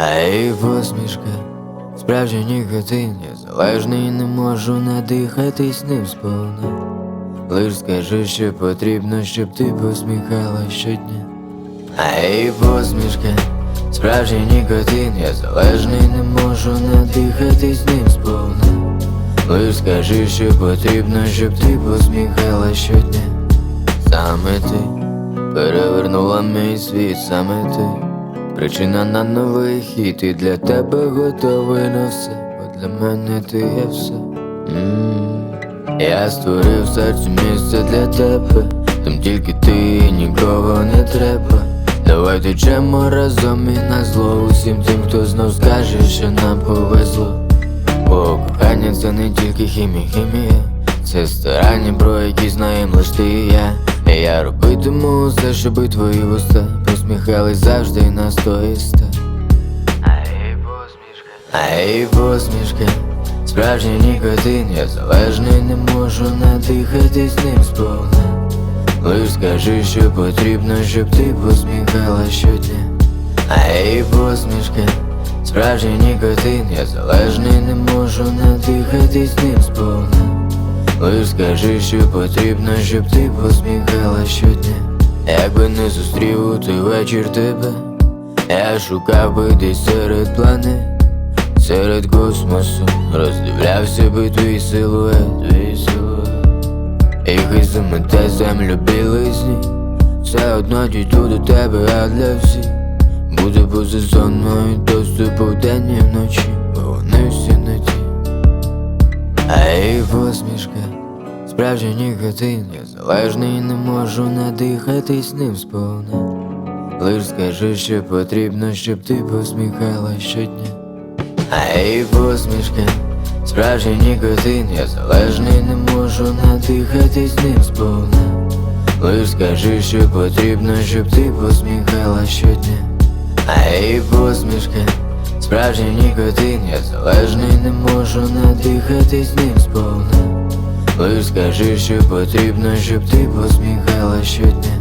Ей, посмішка, справжній нікотин, я залежний, не можу надихатись ним сповна. Лиш скажи, що потрібно, щоб ти посміхала щодня. Ей, посмішка, справжній нікотин, я залежний, не можу надихатись ним сповна. Лиш скажи, що потрібно, щоб ти посміхала щодня. Саме ти перевернула мій світ, саме ти. Причина на новий хід, і для тебе готовий на все, бо для мене ти є все. м Я створив серцю місце для тебе, там тільки ти нікого не треба. Давай течемо разом і на зло усім тим, хто знов скаже, що нам повезло. Бо кохання це не тільки хімія, хімія, це старання, про які знаєм лиш ти і я. І я робитиму все, щоби твої вуста посміхались завжди на стоїста. Ей, посмішка, Ей, посмішка, справжній нікотин, я залежний, не можу надихатись ним сповна. Лиш скажи, що потрібно, щоб ти посміхала щодня. Ей, посмішка, справжній нікотин, я залежний, не можу надихатись ним сповна. Лиш скажи, що потрібно, щоб ти посміхала щодня. Якби не зустрів у той вечір тебе, я шукав би десь серед планет, серед космосу, роздивлявся би твій силует, твій силует. І хай замете землю білизні, все одно дійду до тебе, а для всіх буде поза доступу вдень і вночі, справжній нікотин, я залежний, не можу надихатись ним сповна. Лиш скажи, що потрібно, щоб ти посміхала щодня. Ей, посмішка, справжній нікотин, я залежний, не можу надихатись ним сповна. Лиш скажи, що потрібно, щоб ти посміхала щодня. Ей, посмішка, справжній нікотин, я залежний, не можу надихатись ним сповна. Лиш скажи, що потрібно, щоб ти посміхала щодня.